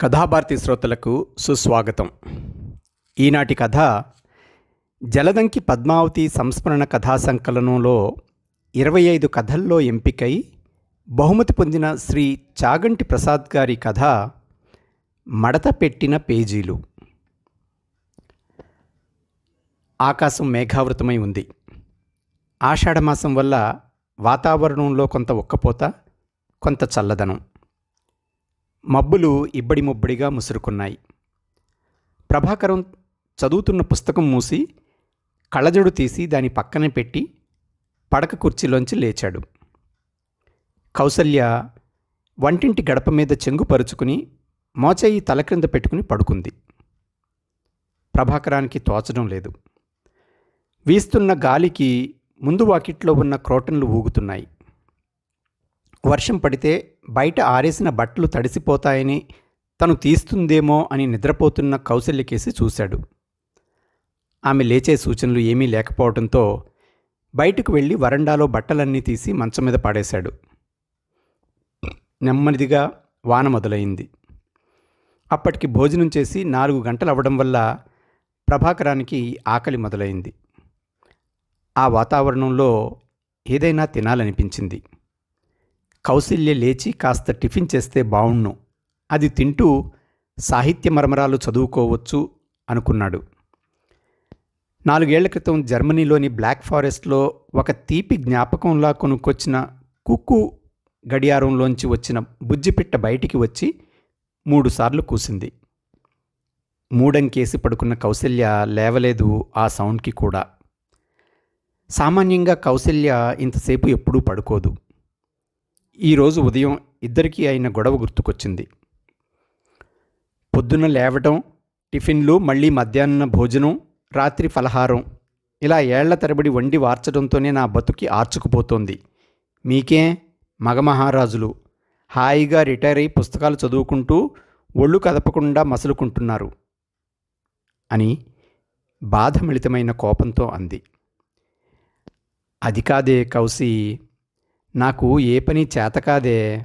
కథాభారతి శ్రోతలకు సుస్వాగతం. ఈనాటి కథ జలదంకి పద్మావతి సంస్మరణ కథా సంకలనంలో ఇరవై ఐదు కథల్లో ఎంపికై బహుమతి పొందిన శ్రీ చాగంటి ప్రసాద్ గారి కథ మడత పెట్టిన పేజీలు. ఆకాశం మేఘావృతమై ఉంది. ఆషాఢమాసం వల్ల వాతావరణంలో కొంత ఉక్కపోత కొంత చల్లదనం. మబ్బులు ఇబ్బడి ముబ్బడిగా ముసురుకున్నాయి. ప్రభాకరం చదువుతున్న పుస్తకం మూసి కళ్ళజోడు తీసి దాని పక్కన పెట్టి పడక కుర్చీలోంచి లేచాడు. కౌసల్య వంటింటి గడప మీద చెంగు పరుచుకుని మోచేయి తల క్రింద పెట్టుకుని పడుకుంది. ప్రభాకరానికి తోచడం లేదు. వీస్తున్న గాలికి ముందు వాకిట్లో ఉన్న క్రోటన్లు ఊగుతున్నాయి. వర్షం పడితే బయట ఆరేసిన బట్టలు తడిసిపోతాయని తను తీస్తుందేమో అని నిద్రపోతున్న కౌశల్యకేసి చూశాడు. ఆమె లేచే సూచనలు ఏమీ లేకపోవడంతో బయటకు వెళ్ళి వరండాలో బట్టలన్నీ తీసి మంచం మీద పాడేశాడు. నెమ్మదిగా వాన మొదలైంది. అప్పటికి భోజనం చేసి నాలుగు గంటలు అవ్వడం వల్ల ప్రభాకరానికి ఆకలి మొదలైంది. ఆ వాతావరణంలో ఏదైనా తినాలనిపించింది. కౌశల్య లేచి కాస్త టిఫిన్ చేస్తే బావుణ్ణు అది తింటూ సాహిత్య మరమరాలు చదువుకోవచ్చు అనుకున్నాడు. నాలుగేళ్ళ క్రితం జర్మనీలోని బ్లాక్ ఫారెస్ట్లో ఒక తీపి జ్ఞాపకంలా కొనుక్కొచ్చిన కుక్కు గడియారంలోంచి వచ్చిన బుజ్జిపిట్ట బయటికి వచ్చి మూడుసార్లు కూసింది. మూడంకేసి పడుకున్న కౌశల్య లేవలేదు ఆ సౌండ్కి కూడా. సామాన్యంగా కౌశల్య ఇంతసేపు ఎప్పుడూ పడుకోదు. ఈరోజు ఉదయం ఇద్దరికీ అయిన గొడవ గుర్తుకొచ్చింది. పొద్దున్న లేవటం టిఫిన్లు మళ్ళీ మధ్యాహ్న భోజనం రాత్రి ఫలహారం. ఇలా ఏళ్ళ తరబడి వండి వార్చడంతోనే నా బతుకి ఆర్చుకుపోతోంది. మీకే మగమహారాజులు. హాయిగా రిటైర్ అయి పుస్తకాలు చదువుకుంటూ ఒళ్ళు కదపకుండా మసులుకుంటున్నారు అని బాధమిళితమైన కోపంతో అంది. అది కాదే కౌసి నాకు ఏ పని చేతకాదే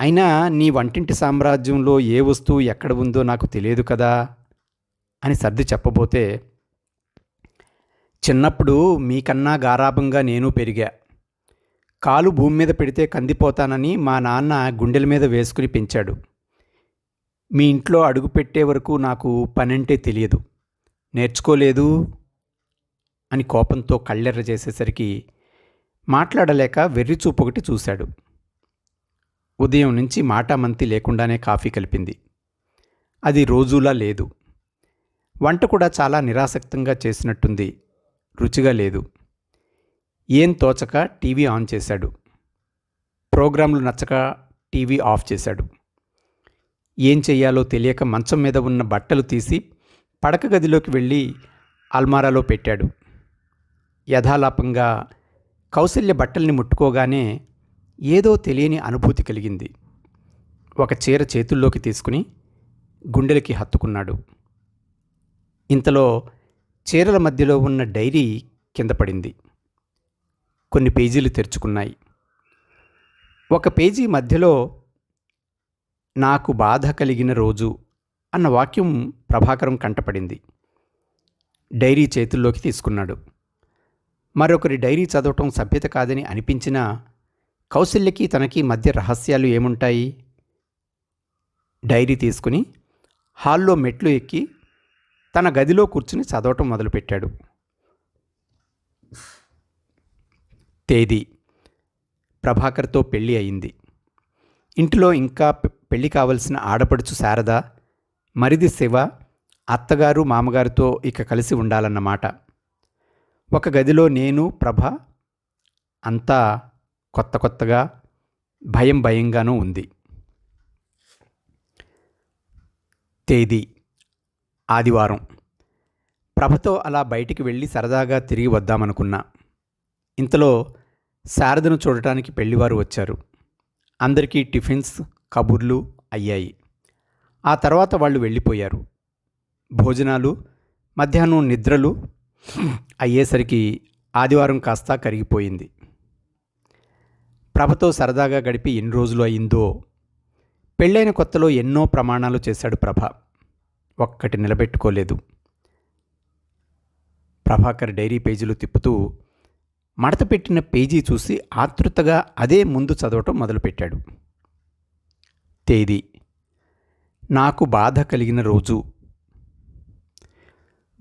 అయినా నీ వంటింటి సామ్రాజ్యంలో ఏ వస్తువు ఎక్కడ ఉందో నాకు తెలియదు కదా? అని సర్ది చెప్పబోతే చిన్నప్పుడు మీకన్నా గారాభంగా నేను పెరిగా. కాలు భూమి మీద పెడితే కందిపోతానని మా నాన్న గుండెల మీద వేసుకుని పెంచాడు. మీ ఇంట్లో అడుగు పెట్టే వరకు నాకు పనంటే తెలియదు. నేర్చుకోలేదు అని కోపంతో కళ్ళెర్ర చేసేసరికి మాట్లాడలేక వెర్రిచూపు ఒకటి చూశాడు. ఉదయం నుంచి మాటామంతి లేకుండానే కాఫీ కలిపింది. అది రోజులా లేదు. వంట కూడా చాలా నిరాసక్తంగా చేసినట్టుంది. రుచిగా లేదు. ఏం తోచక టీవీ ఆన్ చేశాడు. ప్రోగ్రాంలు నచ్చక టీవీ ఆఫ్ చేశాడు. ఏం చెయ్యాలో తెలియక మంచం మీద ఉన్న బట్టలు తీసి పడక గదిలోకి వెళ్ళి అల్మారాలో పెట్టాడు. యథాలాపంగా కౌశల్య బట్టల్ని ముట్టుకోగానే ఏదో తెలియని అనుభూతి కలిగింది. ఒక చీర చేతుల్లోకి తీసుకుని గుండెలకి హత్తుకున్నాడు. ఇంతలో చీరల మధ్యలో ఉన్న డైరీ కింద పడింది. కొన్ని పేజీలు తెరుచుకున్నాయి. ఒక పేజీ మధ్యలో నాకు బాధ కలిగిన రోజు అన్న వాక్యం ప్రభాకరం కంటపడింది. డైరీ చేతుల్లోకి తీసుకున్నాడు. మరొకరి డైరీ చదవటం సభ్యత కాదని అనిపించినా కౌశల్యకి తనకి మధ్య రహస్యాలు ఏముంటాయి? డైరీ తీసుకుని హాల్లో మెట్లు ఎక్కి తన గదిలో కూర్చుని చదవటం మొదలుపెట్టాడు. తేదీ ప్రభాకర్తో పెళ్ళి అయింది. ఇంటిలో ఇంకా పెళ్ళి కావలసిన ఆడపడుచు శారద మరిది శివ అత్తగారు మామగారితో ఇక కలిసి ఉండాలన్నమాట. ఒక గదిలో నేను ప్రభ అంతా కొత్త కొత్తగా భయం భయంగానూ ఉంది. తేదీ ఆదివారం. ప్రభతో అలా బయటికి వెళ్ళి సరదాగా తిరిగి వద్దామనుకున్నా. ఇంతలో శారదను చూడటానికి పెళ్ళివారు వచ్చారు. అందరికీ టిఫిన్స్ కబుర్లు అయ్యాయి. ఆ తర్వాత వాళ్ళు వెళ్ళిపోయారు. భోజనాలు మధ్యాహ్నం నిద్రలు అయ్యేసరికి ఆదివారం కాస్త కరిగిపోయింది. ప్రభతో సరదాగా గడిపి ఎన్ని రోజులు అయిందో పెళ్ళైన కొత్తలో ఎన్నో ప్రమాణాలు చేశాడు ప్రభ. ఒక్కటి నిలబెట్టుకోలేదు. ప్రభాకర్ డైరీ పేజీలు తిప్పుతూ మడత పెట్టిన పేజీ చూసి ఆతృతగా అదే ముందు చదవటం మొదలుపెట్టాడు. తేదీ. నాకు బాధ కలిగిన రోజు.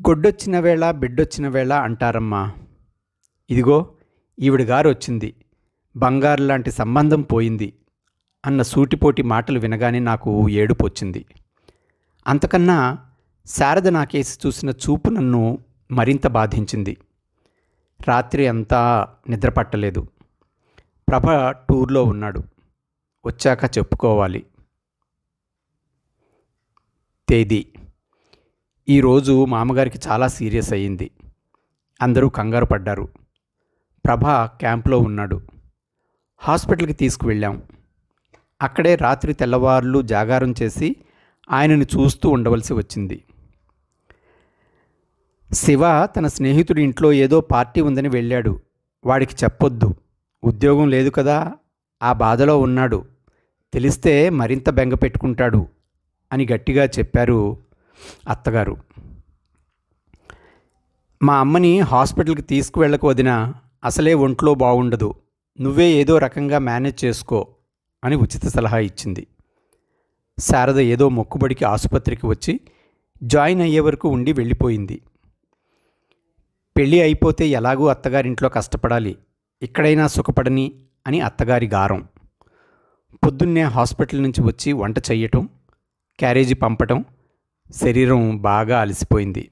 గొడ్డొచ్చిన వేళ బిడ్డొచ్చిన వేళ అంటారమ్మా. ఇదిగో ఈవిడ గారు వచ్చింది బంగారు లాంటి సంబంధం పోయింది అన్న సూటిపోటి మాటలు వినగానే నాకు ఏడుపు వచ్చింది అంతకన్నా శారద నాకేసి చూసిన చూపు నన్ను మరింత బాధించింది. రాత్రి అంతా నిద్రపట్టలేదు. ప్రభ టూర్లో ఉన్నాడు. వచ్చాక చెప్పుకోవాలి. తేదీ ఈరోజు మామగారికి చాలా సీరియస్ అయ్యింది. అందరూ కంగారు పడ్డారు. ప్రభ క్యాంప్లో ఉన్నాడు. హాస్పిటల్కి తీసుకువెళ్ళాం. అక్కడే రాత్రి తెల్లవార్లు జాగారం చేసి ఆయనను చూస్తూ ఉండవలసి వచ్చింది. శివ తన స్నేహితుడి ఇంట్లో ఏదో పార్టీ ఉందని వెళ్ళాడు. వాడికి చెప్పొద్దు. ఉద్యోగం లేదు కదా. ఆ బాధలో ఉన్నాడు. తెలిస్తే మరింత బెంగ పెట్టుకుంటాడు అని గట్టిగా చెప్పారు అత్తగారు. మా అమ్మని హాస్పిటల్కి తీసుకువెళ్ళకు వదిన అసలే ఒంట్లో బాగుండదు నువ్వే ఏదో రకంగా మేనేజ్ చేసుకో అని ఉచిత సలహా ఇచ్చింది. శారద ఏదో మొక్కుబడికి ఆసుపత్రికి వచ్చి జాయిన్ అయ్యే వరకు ఉండి వెళ్ళిపోయింది. పెళ్ళి అయిపోతే ఎలాగూ అత్తగారింట్లో కష్టపడాలి ఇక్కడైనా సుఖపడని అని అత్తగారి గారం. పొద్దున్నే హాస్పిటల్ నుంచి వచ్చి వంట చెయ్యటం క్యారేజీ పంపటం శరీరం బాగా అలసిపోయింది.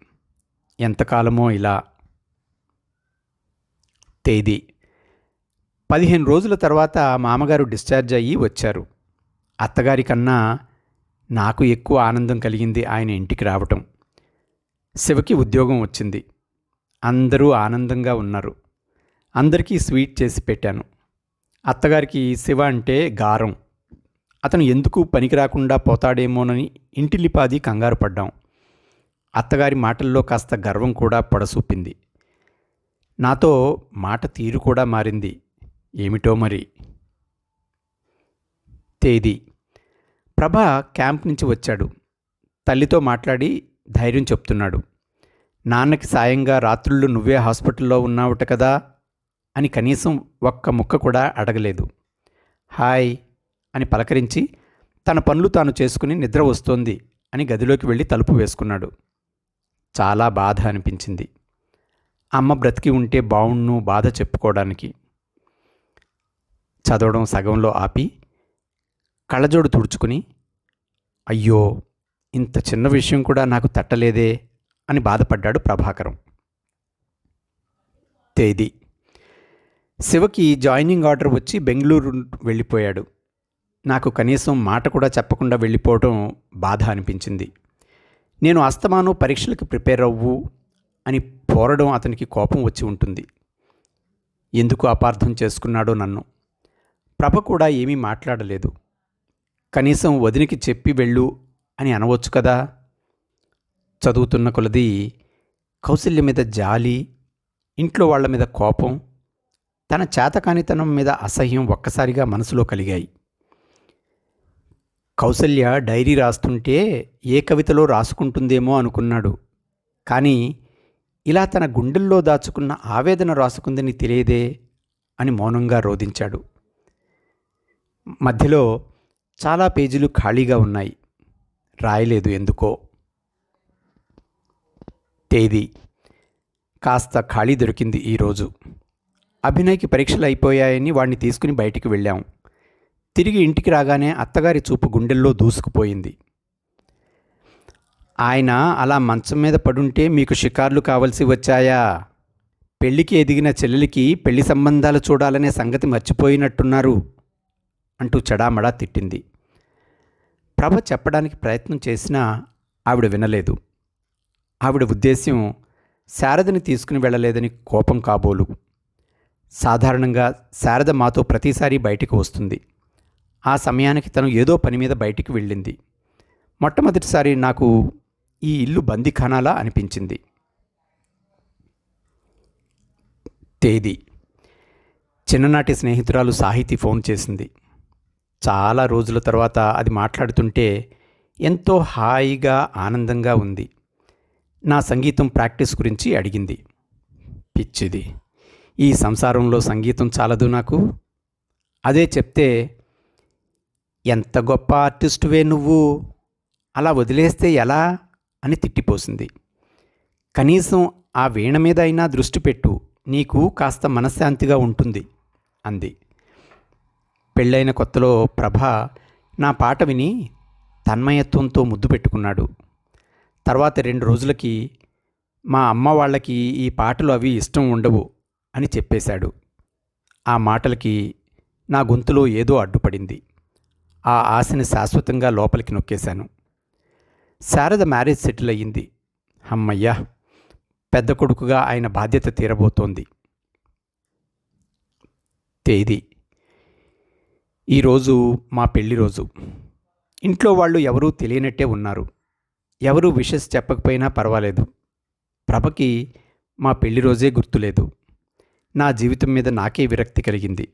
ఎంతకాలమో ఇలా తేదీ. పదిహేను రోజుల తర్వాత మామగారు డిశ్చార్జ్ అయ్యి వచ్చారు. అత్తగారి కన్నా నాకు ఎక్కువ ఆనందం కలిగింది ఆయన ఇంటికి రావటం. శివకి ఉద్యోగం వచ్చింది. అందరూ ఆనందంగా ఉన్నారు. అందరికీ స్వీట్ చేసి పెట్టాను. అత్తగారికి శివ అంటే గారం. అతను ఎందుకు పనికి రాకుండా పోతాడేమోనని ఇంటిలిపాది కంగారు పడ్డాం. అత్తగారి మాటల్లో కాస్త గర్వం కూడా పొడసూపింది. నాతో మాట తీరు కూడా మారింది. ఏమిటో మరి? తేదీ. ప్రభ క్యాంప్ నుంచి వచ్చాడు. తల్లితో మాట్లాడి ధైర్యం చెప్తున్నాడు. నాన్నకి సాయంగా రాత్రుళ్ళు నువ్వే హాస్పిటల్లో ఉన్నావుట కదా అని కనీసం ఒక్క ముక్క కూడా అడగలేదు. హాయ్ అని పలకరించి తన పనులు తాను చేసుకుని నిద్ర వస్తోంది అని గదిలోకి వెళ్ళి తలుపు వేసుకున్నాడు. చాలా బాధ అనిపించింది. అమ్మ బ్రతికి ఉంటే బావుణ్ణు బాధ చెప్పుకోవడానికి. చదవడం సగంలో ఆపి కళ్ళజోడు తుడుచుకుని అయ్యో ఇంత చిన్న విషయం కూడా నాకు తట్టలేదే అని బాధపడ్డాడు ప్రభాకరం. తేదీ. శివకి జాయినింగ్ ఆర్డర్ వచ్చి బెంగళూరు వెళ్ళిపోయాడు. నాకు కనీసం మాట కూడా చెప్పకుండా వెళ్ళిపోవడం బాధ అనిపించింది. నేను అస్తమాను పరీక్షలకు ప్రిపేర్ అవ్వు అని పోరడం అతనికి కోపం వచ్చి ఉంటుంది. ఎందుకు అపార్థం చేసుకున్నాడో నన్ను. ప్రభ కూడా ఏమీ మాట్లాడలేదు. కనీసం వదినికి చెప్పి వెళ్ళు అని అనవచ్చు కదా. చదువుతున్న కొలది కౌశల్య మీద జాలి ఇంట్లో వాళ్ళ మీద కోపం తన చేతకానితనం మీద అసహ్యం ఒక్కసారిగా మనసులో కలిగాయి. కౌసల్య డైరీ రాస్తుంటే ఏ కవితలో రాసుకుంటుందేమో అనుకున్నాడు. కానీ ఇలా తన గుండెల్లో దాచుకున్న ఆవేదన రాసుకుందని తెలియదే అని మౌనంగా రోధించాడు. మధ్యలో చాలా పేజీలు ఖాళీగా ఉన్నాయి. రాయలేదు ఎందుకో. తేదీ. కాస్త ఖాళీ దొరికింది ఈరోజు. అభినయ్కి పరీక్షలు అయిపోయాయని వాడిని తీసుకుని బయటికి వెళ్ళాం. తిరిగి ఇంటికి రాగానే అత్తగారి చూపు గుండెల్లో దూసుకుపోయింది. ఆయన అలా మంచం మీద పడుంటే మీకు షికార్లు కావలసి వచ్చాయా? పెళ్ళికి ఎదిగిన చెల్లెలికి పెళ్ళి సంబంధాలు చూడాలనే సంగతి మర్చిపోయినట్టున్నారు అంటూ చెడామడా తిట్టింది. ప్రభ చెప్పడానికి ప్రయత్నం చేసినా ఆవిడ వినలేదు. ఆవిడ ఉద్దేశ్యం శారదని తీసుకుని వెళ్ళలేదని కోపం కాబోలు. సాధారణంగా శారద మాతో ప్రతిసారి బయటికి వస్తుంది. ఆ సమయానికి తను ఏదో పని మీద బయటికి వెళ్ళింది. మొట్టమొదటిసారి నాకు ఈ ఇల్లు బందిఖానాలా అనిపించింది. తేదీ. చిన్ననాటి స్నేహితురాలు సాహితీ ఫోన్ చేసింది. చాలా రోజుల తర్వాత అది మాట్లాడుతుంటే ఎంతో హాయిగా ఆనందంగా ఉంది. నా సంగీతం ప్రాక్టీస్ గురించి అడిగింది. పిచ్చిది. ఈ సంసారంలో సంగీతం చాలదు నాకు. అదే చెప్తే ఎంత గొప్ప ఆర్టిస్టువే నువ్వు? అలా వదిలేస్తే ఎలా? అని తిట్టిపోసింది. కనీసం ఆ వీణ మీద అయినా దృష్టి పెట్టు. నీకు కాస్త మనశ్శాంతిగా ఉంటుంది అంది. పెళ్ళైన కొత్తలో ప్రభ నా పాట విని తన్మయత్వంతో ముద్దు పెట్టుకున్నాడు. తర్వాత రెండు రోజులకి మా అమ్మ వాళ్ళకి ఈ పాటలు అవి ఇష్టం ఉండవు అని చెప్పేశాడు. ఆ మాటలకి నా గొంతులో ఏదో అడ్డుపడింది. ఆ ఆశని శాశ్వతంగా లోపలికి నొక్కేశాను. శారద మ్యారేజ్ సెటిల్ అయ్యింది. అమ్మయ్యా పెద్ద కొడుకుగా ఆయన బాధ్యత తీరబోతోంది. తేదీ. ఈరోజు మా పెళ్ళి రోజు. ఇంట్లో వాళ్ళు ఎవరూ తెలియనట్టే ఉన్నారు. ఎవరూ విషెస్ చెప్పకపోయినా పర్వాలేదు. ప్రభకి మా పెళ్ళి రోజే గుర్తులేదు. నా జీవితం మీద నాకే విరక్తి కలిగింది.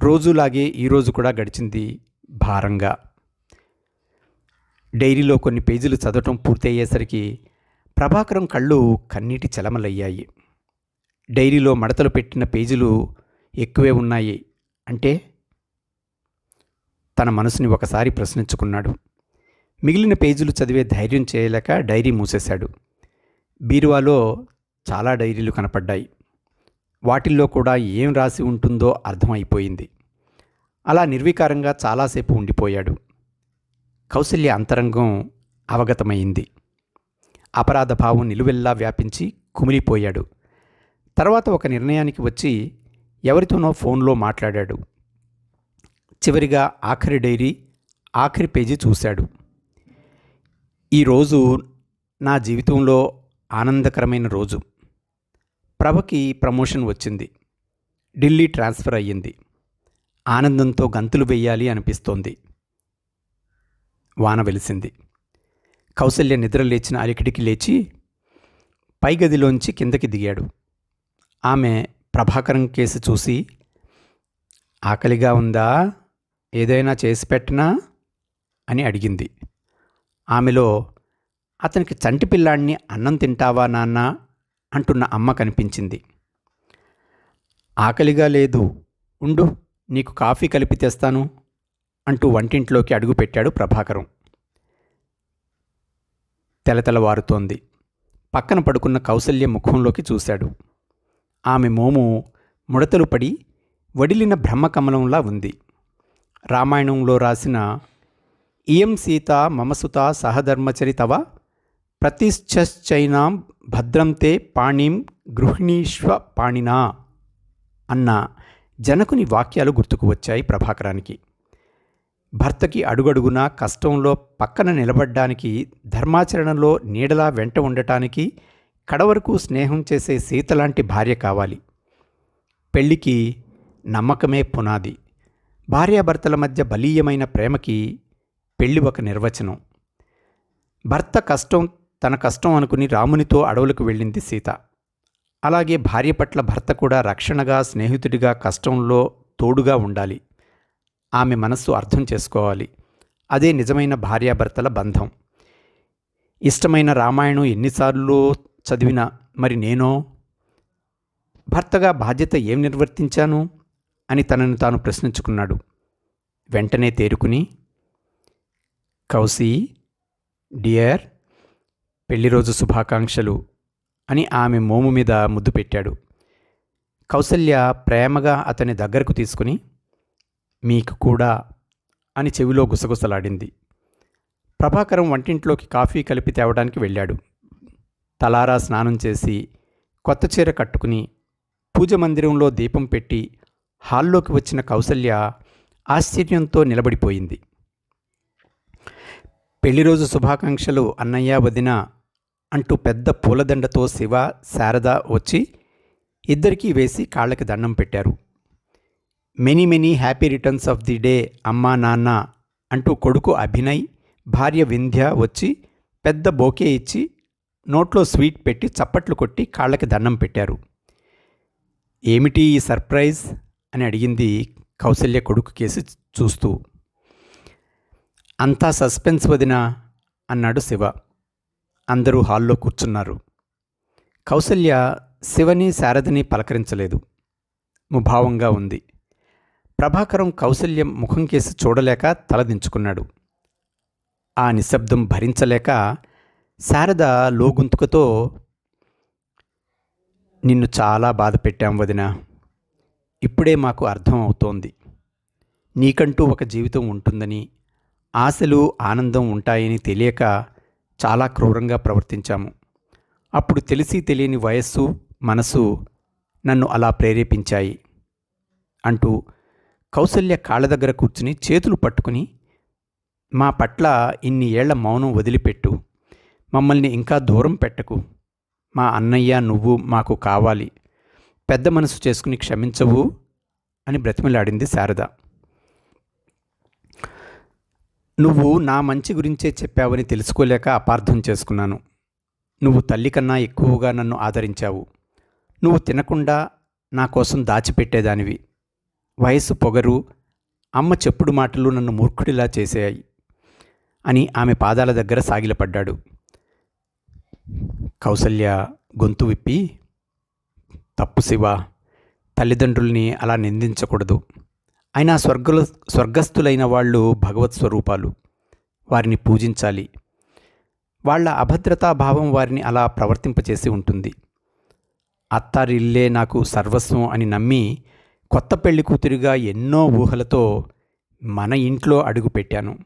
రోజులాగే ఈరోజు కూడా గడిచింది భారంగా. డైరీలో కొన్ని పేజీలు చదవటం పూర్తయ్యేసరికి ప్రభాకరం కళ్ళు కన్నీటి చలమలయ్యాయి. డైరీలో మడతలు పెట్టిన పేజీలు ఎక్కువే ఉన్నాయి అంటే తన మనసుని ఒకసారి ప్రశ్నించుకున్నాడు. మిగిలిన పేజీలు చదివే ధైర్యం చేయలేక డైరీ మూసేశాడు. బీరువాలో చాలా డైరీలు కనపడ్డాయి. వాటిల్లో కూడా ఏం రాసి ఉంటుందో అర్థమైపోయింది అలా నిర్వికారంగా చాలాసేపు ఉండిపోయాడు. కౌశల్య అంతరంగం అవగతమైంది. అపరాధ భావం నిలువెల్లా వ్యాపించి కుమిలిపోయాడు. తర్వాత ఒక నిర్ణయానికి వచ్చి ఎవరితోనో ఫోన్లో మాట్లాడాడు. చివరిగా ఆఖరి డైరీ ఆఖరి పేజీ చూశాడు. ఈరోజు నా జీవితంలో ఆనందకరమైన రోజు. ప్రభకి ప్రమోషన్ వచ్చింది. ఢిల్లీ ట్రాన్స్ఫర్ అయ్యింది. ఆనందంతో గంతులు వెయ్యాలి అనిపిస్తోంది. వాన వెలిసింది. కౌసల్య నిద్ర లేచిన అలికిడికి లేచి పై గదిలోంచి కిందకి దిగాడు. ఆమె ప్రభాకరం కేసు చూసి ఆకలిగా ఉందా? ఏదైనా చేసి పెట్టనా? అని అడిగింది. ఆమెలో అతనికి చంటి పిల్లాడిని అన్నం తింటావా నాన్న? అంటున్న అమ్మ కనిపించింది. ఆకలిగా లేదు. ఉండు. నీకు కాఫీ కలిపి తెస్తాను అంటూ వంటింట్లోకి అడుగుపెట్టాడు ప్రభాకరం. తెలతెలవారుతోంది పక్కన పడుకున్న కౌసల్య ముఖంలోకి చూశాడు. ఆమె మోము ముడతలు పడి వడిలిన బ్రహ్మకమలంలా ఉంది. రామాయణంలో రాసిన ఇయం సీత మమసుత సహధర్మచరితవ ప్రతిశ్చైనాం భద్రంతే పాణిం గృహిణీష్వ పాణినా అన్న జనకుని వాక్యాలు గుర్తుకు వచ్చాయి ప్రభాకరానికి. భర్తకి అడుగడుగునా కష్టంలో పక్కన నిలబడ్డానికి ధర్మాచరణలో నీడలా వెంట ఉండటానికి కడవరకు స్నేహం చేసే సీతలాంటి భార్య కావాలి. పెళ్ళికి నమ్మకమే పునాది. భార్యాభర్తల మధ్య బలీయమైన ప్రేమకి పెళ్ళి ఒక నిర్వచనం. భర్త కష్టం తన కష్టం అనుకుని రామునితో అడవులకు వెళ్ళింది సీత. అలాగే భార్య పట్ల భర్త కూడా రక్షణగా స్నేహితుడిగా కష్టంలో తోడుగా ఉండాలి. ఆమె మనస్సు అర్థం చేసుకోవాలి. అదే నిజమైన భార్యాభర్తల బంధం. ఇష్టమైన రామాయణం ఎన్నిసార్లు చదివినా మరి నేనో? భర్తగా బాధ్యత ఏం నిర్వర్తించాను? అని తనను తాను ప్రశ్నించుకున్నాడు. వెంటనే తేరుకుని కౌసీ డియర్ పెళ్ళి రోజు శుభాకాంక్షలు. అని ఆమె మోము మీద ముద్దు పెట్టాడు. కౌసల్య ప్రేమగా అతని దగ్గరకు తీసుకుని మీకు కూడా అని చెవిలో గుసగుసలాడింది. ప్రభాకరం వంటింట్లోకి కాఫీ కలిపి తేవడానికి వెళ్ళాడు. తలారా స్నానం చేసి కొత్త చీర కట్టుకుని పూజ మందిరంలో దీపం పెట్టి హాల్లోకి వచ్చిన కౌసల్య ఆశ్చర్యంతో నిలబడిపోయింది. పెళ్ళిరోజు శుభాకాంక్షలు అన్నయ్య వదిన అంటూ పెద్ద పూలదండతో శివ శారద వచ్చి ఇద్దరికీ వేసి కాళ్ళకి దండం పెట్టారు. Many many happy returns of the day అమ్మా నాన్న అంటూ కొడుకు అభినయ్ భార్య వింధ్య వచ్చి పెద్ద బోకే ఇచ్చి నోట్లో స్వీట్ పెట్టి చప్పట్లు కొట్టి కాళ్ళకి దండం పెట్టారు. ఏమిటి ఈ సర్ప్రైజ్? అని అడిగింది కౌసల్య కొడుకు కేసి చూస్తూ. అంతా సస్పెన్స్ వదిన అన్నాడు శివ. అందరూ హాల్లో కూర్చున్నారు. కౌసల్య శివని శారదని పలకరించలేదు. ముభావంగా ఉంది. ప్రభాకరం కౌసల్యం ముఖం కేసి చూడలేక తలదించుకున్నాడు ఆ నిశ్శబ్దం భరించలేక శారద లోగుంతుకతో నిన్ను చాలా బాధ పెట్టాం వదిన. ఇప్పుడే మాకు అర్థం అవుతోంది. నీకంటూ ఒక జీవితం ఉంటుందని ఆశలు ఆనందం ఉంటాయని తెలియక చాలా క్రూరంగా ప్రవర్తించాము. అప్పుడు తెలిసి తెలియని వయస్సు మనసు నన్ను అలా ప్రేరేపించాయి అంటూ కౌసల్య కాళ్ళ దగ్గర కూర్చుని చేతులు పట్టుకుని మా పట్ల ఇన్ని ఏళ్ళ మౌనం వదిలిపెట్టు. మమ్మల్ని ఇంకా దూరం పెట్టకు. మా అన్నయ్య నువ్వు మాకు కావాలి. పెద్ద మనసు చేసుకుని క్షమించవు అని బ్రతిమలాడింది శారద. నువ్వు నా మంచి గురించే చెప్పావని తెలుసుకోలేక అపార్థం చేసుకున్నాను. నువ్వు తల్లి కన్నా ఎక్కువగా నన్ను ఆదరించావు. నువ్వు తినకుండా నా కోసం దాచిపెట్టేదానివి. వయసు పొగరు అమ్మ చెప్పుడు మాటలు నన్ను మూర్ఖుడిలా చేసేయాయి అని ఆమె పాదాల దగ్గర సాగిలపడ్డాడు. కౌసల్య గొంతు విప్పి తప్పు శివ తల్లిదండ్రుల్ని అలా నిందించకూడదు. అయినా స్వర్గల స్వర్గస్థులైన వాళ్ళు భగవత్ స్వరూపాలు. వారిని పూజించాలి. వాళ్ళ అభద్రతా భావం వారిని అలా ప్రవర్తింపచేసి ఉంటుంది. అత్తారిల్లే నాకు సర్వస్వం అని నమ్మి కొత్త పెళ్ళి కూతురిగా ఎన్నో ఊహలతో మన ఇంట్లో అడుగు పెట్టాను.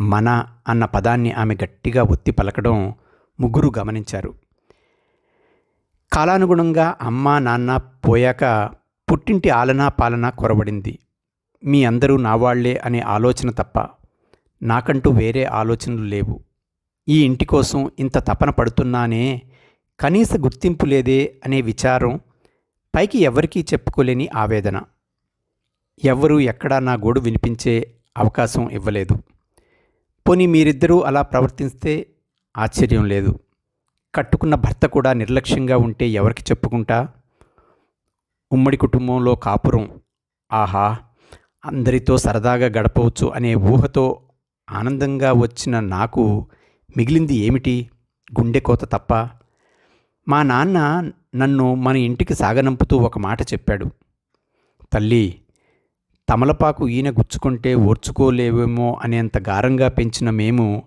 మన అన్న పదాన్ని ఆమె గట్టిగా ఒత్తి పలకడం ముగ్గురు గమనించారు. కాలానుగుణంగా అమ్మ నాన్న పోయాక పుట్టింటి ఆలనా పాలన కొరబడింది. మీ అందరూ నావాళ్ళే అనే ఆలోచన తప్ప నాకంటూ వేరే ఆలోచనలు లేవు. ఈ ఇంటి కోసం ఇంత తపన పడుతున్నానే కనీస గుర్తింపు లేదే అనే విచారం పైకి ఎవరికీ చెప్పుకోలేని ఆవేదన. ఎవ్వరూ ఎక్కడా నా గోడు వినిపించే అవకాశం ఇవ్వలేదు. పోనీ మీరిద్దరూ అలా ప్రవర్తిస్తే ఆశ్చర్యం లేదు. కట్టుకున్న భర్త కూడా నిర్లక్ష్యంగా ఉంటే ఎవరికి చెప్పుకుంటా? ఉమ్మడి కుటుంబంలో కాపురం ఆహా అందరితో సరదాగా గడపవచ్చు అనే ఊహతో ఆనందంగా వచ్చిన నాకు మిగిలింది ఏమిటి? గుండె కోత తప్ప. మా నాన్న నన్ను మన ఇంటికి సాగనంపుతూ ఒక మాట చెప్పాడు. తల్లి తమలపాకు ఈయన గుచ్చుకుంటే ఓర్చుకోలేవేమో అనేంత గారంగా పెంచిన మేము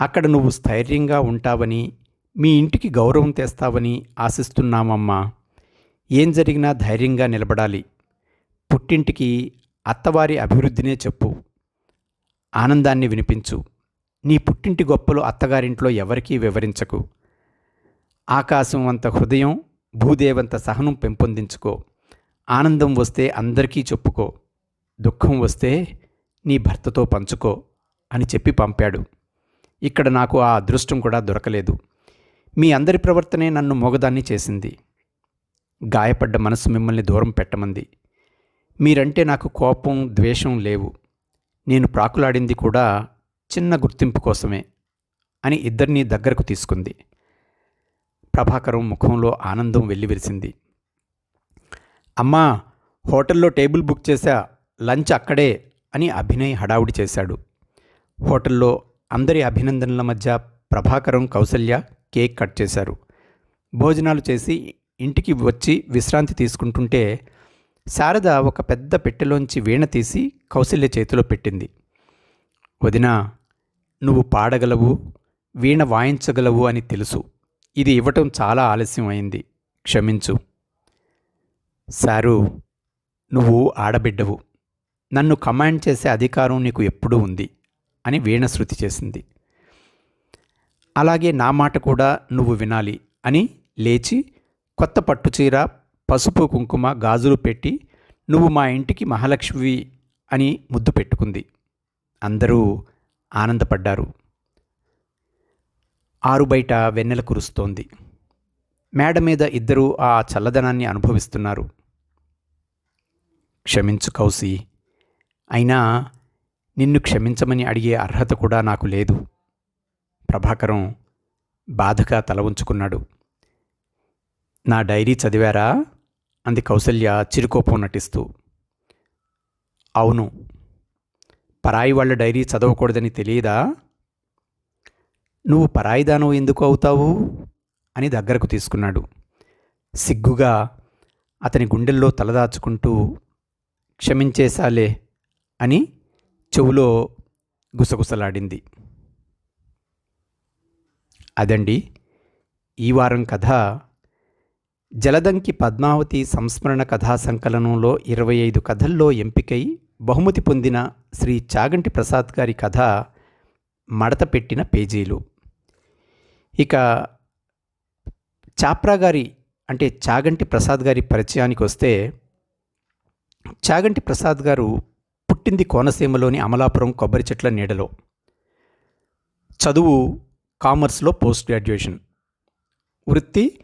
అక్కడ నువ్వు స్థైర్యంగా ఉంటావని మీ ఇంటికి గౌరవం తెస్తావని ఆశిస్తున్నామమ్మా. ఏం జరిగినా ధైర్యంగా నిలబడాలి. పుట్టింటికి అత్తవారి అభివృద్ధినే చెప్పు. ఆనందాన్ని వినిపించు. నీ పుట్టింటి గొప్పలు అత్తగారింట్లో ఎవరికీ వివరించకు. ఆకాశం అంత హృదయం భూదేవంత సహనం పెంపొందించుకో. ఆనందం వస్తే అందరికీ చెప్పుకో. దుఃఖం వస్తే నీ భర్తతో పంచుకో అని చెప్పి పంపాడు. ఇక్కడ నాకు ఆ అదృష్టం కూడా దొరకలేదు. మీ అందరి ప్రవర్తనే నన్ను మొగదాన్ని చేసింది. గాయపడ్డ మనసు మిమ్మల్ని దూరం పెట్టమంది. మీరంటే నాకు కోపం ద్వేషం లేవు. నేను ప్రాకులాడింది కూడా చిన్న గుర్తింపు కోసమే అని ఇద్దరినీ దగ్గరకు తీసుకుంది. ప్రభాకరం ముఖంలో ఆనందం వెల్లివిరిసింది. అమ్మా హోటల్లో టేబుల్ బుక్ చేశా లంచ్ అక్కడే అని అభినయ్ హడావుడి చేశాడు. హోటల్లో అందరి అభినందనల మధ్య ప్రభాకరం కౌసల్య కేక్ కట్ చేశారు. భోజనాలు చేసి ఇంటికి వచ్చి విశ్రాంతి తీసుకుంటుంటే శారద ఒక పెద్ద పెట్టెలోంచి వీణ తీసి కౌశల్య చేతిలో పెట్టింది. వదినా నువ్వు పాడగలవు వీణ వాయించగలవు అని తెలుసు. ఇది ఇవ్వటం చాలా ఆలస్యం అయింది క్షమించు. సారు నువ్వు ఆడబిడ్డవు. నన్ను కమాండ్ చేసే అధికారం నీకు ఎప్పుడూ ఉంది అని వీణ శృతి చేసింది. అలాగే నా మాట కూడా నువ్వు వినాలి అని లేచి కొత్త పట్టుచీర పసుపు కుంకుమ గాజులు పెట్టి నువ్వు మా ఇంటికి మహాలక్ష్మి అని ముద్దు పెట్టుకుంది. అందరూ ఆనందపడ్డారు. ఆరు బయట వెన్నెల కురుస్తోంది. మేడ మీద ఇద్దరూ ఆ చల్లదనాన్ని అనుభవిస్తున్నారు. క్షమించు కౌసి అయినా నిన్ను క్షమించమని అడిగే అర్హత కూడా నాకు లేదు. ప్రభాకరం బాధగా తల ఉంచుకున్నాడు నా డైరీ చదివారా? అంది కౌసల్య చిరుకోపం నటిస్తూ. అవును. పరాయి వాళ్ళ డైరీ చదవకూడదని తెలియదా? నువ్వు పరాయిదానం ఎందుకు అవుతావు? అని దగ్గరకు తీసుకున్నాడు. సిగ్గుగా అతని గుండెల్లో తలదాచుకుంటూ క్షమించేశాలే అని చెవులో గుసగుసలాడింది. అదండి ఈ వారం కథ జలదంకి పద్మావతి సంస్మరణ కథా సంకలనంలో ఇరవై ఐదు కథల్లో ఎంపికై బహుమతి పొందిన శ్రీ చాగంటి ప్రసాద్ గారి కథ మడత పెట్టిన పేజీలు. ఇక చాప్రా గారి అంటే చాగంటి ప్రసాద్ గారి పరిచయానికి వస్తే చాగంటి ప్రసాద్ గారు పుట్టింది కోనసీమలోని అమలాపురం కొబ్బరి చెట్ల నీడలో. చదువు కామర్స్లో పోస్ట్ గ్రాడ్యుయేషన్. వృత్తి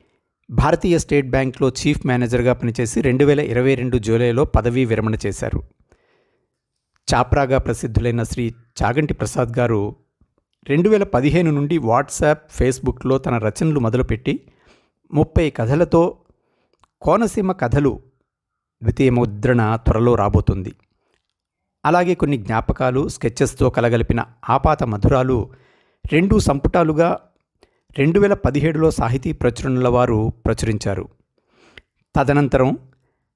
భారతీయ స్టేట్ బ్యాంక్లో చీఫ్ మేనేజర్గా పనిచేసి రెండు వేల ఇరవై రెండు జూలైలో పదవీ విరమణ చేశారు. చాప్రాగా ప్రసిద్ధులైన శ్రీ చాగంటి ప్రసాద్ గారు రెండు వేల పదిహేను నుండి వాట్సాప్ ఫేస్బుక్లో తన రచనలు మొదలుపెట్టి ముప్పై కథలతో కోనసీమ కథలు ద్వితీయ ముద్రణ త్వరలో రాబోతుంది. అలాగే కొన్ని జ్ఞాపకాలు స్కెచెస్తో కలగలిపిన ఆపాత మధురాలు రెండు సంపుటాలుగా రెండు వేల పదిహేడులో సాహితీ ప్రచురణల వారు ప్రచురించారు. తదనంతరం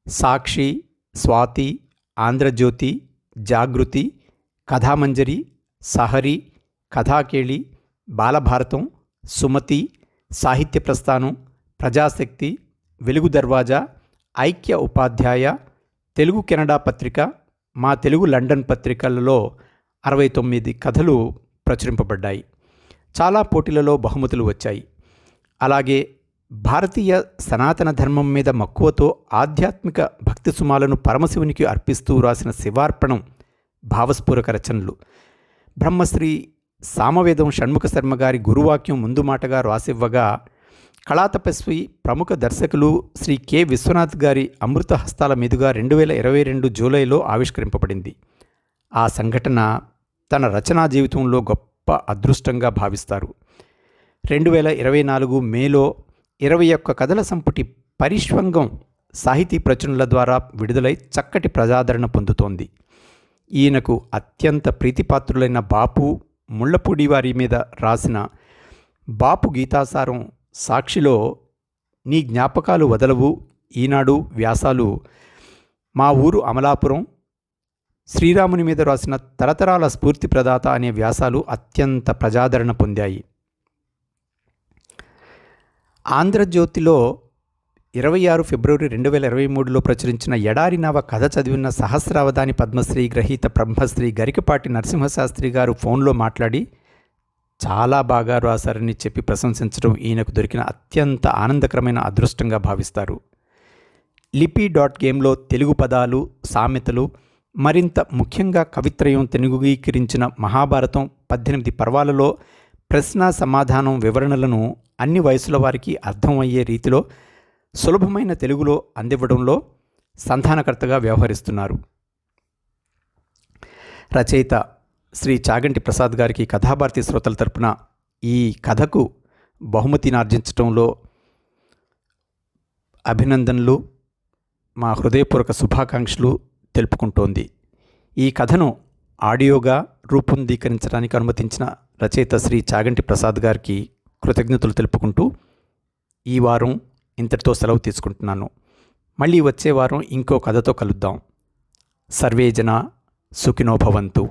సాక్షి స్వాతి ఆంధ్రజ్యోతి జాగృతి కథామంజరి సహరి కథాకేళి బాలభారతం సుమతి సాహిత్య ప్రస్థానం ప్రజాశక్తి వెలుగు దర్వాజా ఐక్య ఉపాధ్యాయ తెలుగు కెనడా పత్రిక మా తెలుగు లండన్ పత్రికలలో అరవై తొమ్మిది కథలు ప్రచురింపబడ్డాయి. చాలా పోటీలలో బహుమతులు వచ్చాయి. అలాగే భారతీయ సనాతన ధర్మం మీద మక్కువతో ఆధ్యాత్మిక భక్తి సుమాలను పరమశివునికి అర్పిస్తూ రాసిన శివార్పణం భావస్ఫూరక రచనలు. బ్రహ్మశ్రీ సామవేదం షణ్ముఖ శర్మ గారి గురువాక్యం ముందు మాటగా రాసివ్వగా కళాతపస్వి ప్రముఖ దర్శకులు శ్రీ కె. విశ్వనాథ్ గారి అమృత హస్తాల మీదుగా రెండు వేల ఇరవై రెండు జూలైలో ఆవిష్కరింపబడింది. ఆ సంఘటన తన రచనా జీవితంలో గొప్ప గొప్ప అదృష్టంగా భావిస్తారు. రెండు వేల ఇరవై నాలుగు మేలో ఇరవై ఒక్క కథల సంపుటి పరిష్వంగం సాహితీ ప్రచురణల ద్వారా విడుదలై చక్కటి ప్రజాదరణ పొందుతోంది. ఈయనకు అత్యంత ప్రీతిపాత్రులైన బాపు ముళ్ళపూడి వారి మీద రాసిన బాపు గీతాసారం సాక్షిలో నీ జ్ఞాపకాలు వదలవు ఈనాడు వ్యాసాలు మా ఊరు అమలాపురం శ్రీరాముని మీద రాసిన తరతరాల స్ఫూర్తి ప్రదాత అనే వ్యాసాలు అత్యంత ప్రజాదరణ పొందాయి. ఆంధ్రజ్యోతిలో ఇరవై ఆరు ఫిబ్రవరి రెండు వేల ఇరవై మూడులో ప్రచురించిన ఎడారి నవ కథ చదివిన సహస్రావధాని పద్మశ్రీ గ్రహీత బ్రహ్మశ్రీ గరికపాటి నరసింహశాస్త్రి గారు ఫోన్లో మాట్లాడి చాలా బాగా రాశారని చెప్పి ప్రశంసించడం ఈయనకు దొరికిన అత్యంత ఆనందకరమైన అదృష్టంగా భావిస్తారు. లిపి డాట్ గేమ్లో తెలుగు పదాలు సామెతలు మరింత ముఖ్యంగా కవిత్రయం తెలుగుగీకరించిన మహాభారతం పద్దెనిమిది పర్వాలలో ప్రశ్న సమాధానం వివరణలను అన్ని వయసుల వారికి అర్థమయ్యే రీతిలో సులభమైన తెలుగులో అందివ్వడంలో సంధానకర్తగా వ్యవహరిస్తున్నారు. రచయిత శ్రీ చాగంటి ప్రసాద్ గారికి కథాభారతి శ్రోతల తరపున ఈ కథకు బహుమతిని ఆర్జించడంలో అభినందనలు మా హృదయపూర్వక శుభాకాంక్షలు తెలుపుకుంటోంది. ఈ కథను ఆడియోగా రూపొందీకరించడానికి అనుమతించిన రచయిత శ్రీ చాగంటి ప్రసాద్ గారికి కృతజ్ఞతలు తెలుపుకుంటూ ఈ వారం ఇంతటితో సెలవు తీసుకుంటున్నాను. మళ్ళీ వచ్చే వారం ఇంకో కథతో కలుద్దాం. సర్వేజన సుఖినోభవంతు